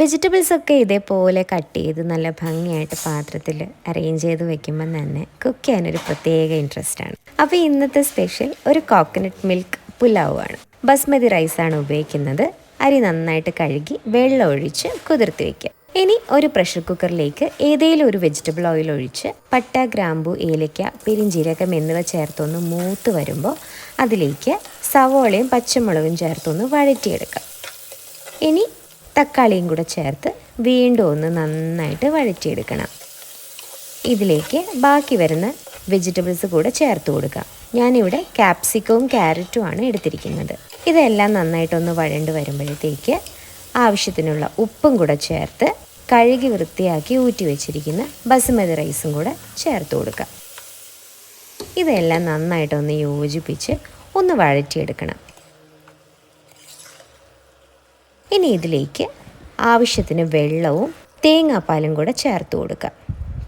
Vegetables ഒക്കെ ഇതേപോലെ cut ചെയ്ത് നല്ല ഭംഗിയായിട്ട് പാത്രത്തിൽ അറേഞ്ച് ചെയ്ത് വെക്കുമ്പോൾ തന്നെ കുക്ക് ചെയ്യാനൊരു പ്രത്യേക ഇൻട്രസ്റ്റ് ആണ്. അപ്പോൾ ഇന്നത്തെ സ്പെഷ്യൽ ഒരു കോക്കനട്ട് മിൽക്ക് പുലാവ് ആണ് ബസ്മതി റൈസാണ് ഉപയോഗിക്കുന്നത്. അരി നന്നായിട്ട് കഴുകി വെള്ളം ഒഴിച്ച് കുതിർത്തി വയ്ക്കുക ഇനി ഒരു പ്രഷർ കുക്കറിലേക്ക് ഏതെങ്കിലും ഒരു വെജിറ്റബിൾ ഓയിൽ ഒഴിച്ച് പട്ട ഗ്രാമ്പു ഏലക്ക പെരിഞ്ചീരകം എന്നിവ ചേർത്തൊന്ന് മൂത്ത് വരുമ്പോൾ അതിലേക്ക് സവോളയും പച്ചമുളകും ചേർത്തൊന്ന് വഴറ്റിയെടുക്കാം. ഇനി തക്കാളിയും കൂടെ ചേർത്ത് വീണ്ടും ഒന്ന് നന്നായിട്ട് വഴറ്റിയെടുക്കണം. ഇതിലേക്ക് ബാക്കി വരുന്ന വെജിറ്റബിൾസ് കൂടെ ചേർത്ത് കൊടുക്കാം. ഞാനിവിടെ ക്യാപ്സിക്കവും ക്യാരറ്റുമാണ് എടുത്തിരിക്കുന്നത്. ഇതെല്ലാം നന്നായിട്ടൊന്ന് വഴണ്ട് വരുമ്പോഴത്തേക്ക് ആവശ്യത്തിനുള്ള ഉപ്പും കൂടെ ചേർത്ത് കഴുകി വൃത്തിയാക്കി ഊറ്റി വെച്ചിരിക്കുന്ന ബസുമതി റൈസും കൂടെ ചേർത്ത് കൊടുക്കാം. ഇതെല്ലാം നന്നായിട്ടൊന്ന് യോജിപ്പിച്ച് ഒന്ന് വഴറ്റിയെടുക്കണം. ഇനി ഇതിലേക്ക് ആവശ്യത്തിന് വെള്ളവും തേങ്ങാപ്പാലും കൂടെ ചേർത്ത് കൊടുക്കുക.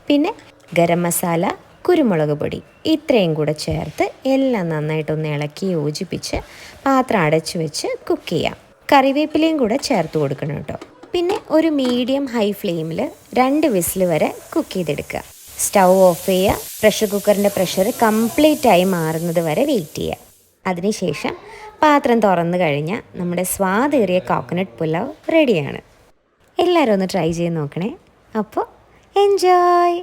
പിന്നെ ഗരം മസാല കുരുമുളക് പൊടി ഇത്രയും കൂടെ ചേർത്ത് എല്ലാം നന്നായിട്ടൊന്ന് ഇളക്കി യോജിപ്പിച്ച് പാത്രം അടച്ചു വെച്ച് കുക്ക് ചെയ്യാം. കറിവേപ്പിലയും കൂടെ ചേർത്ത് കൊടുക്കണം കേട്ടോ. പിന്നെ ഒരു മീഡിയം ഹൈ ഫ്ലെയിമിൽ രണ്ട് വിസിൽ വരെ കുക്ക് ചെയ്തെടുക്കുക. സ്റ്റൗ ഓഫ് ചെയ്യുക. പ്രഷർ കുക്കറിന്റെ പ്രഷർ കംപ്ലീറ്റ് ആയി മാറുന്നത് വരെ വെയിറ്റ് ചെയ്യുക. അതിനുശേഷം പാത്രം തുറന്നു കഴിഞ്ഞാൽ നമ്മുടെ സ്വാദേറിയ കോക്കനട്ട് പുലാവ് റെഡിയാണ് എല്ലാവരും ഒന്ന് ട്രൈ ചെയ്ത് നോക്കണേ. അപ്പോൾ എൻജോയ്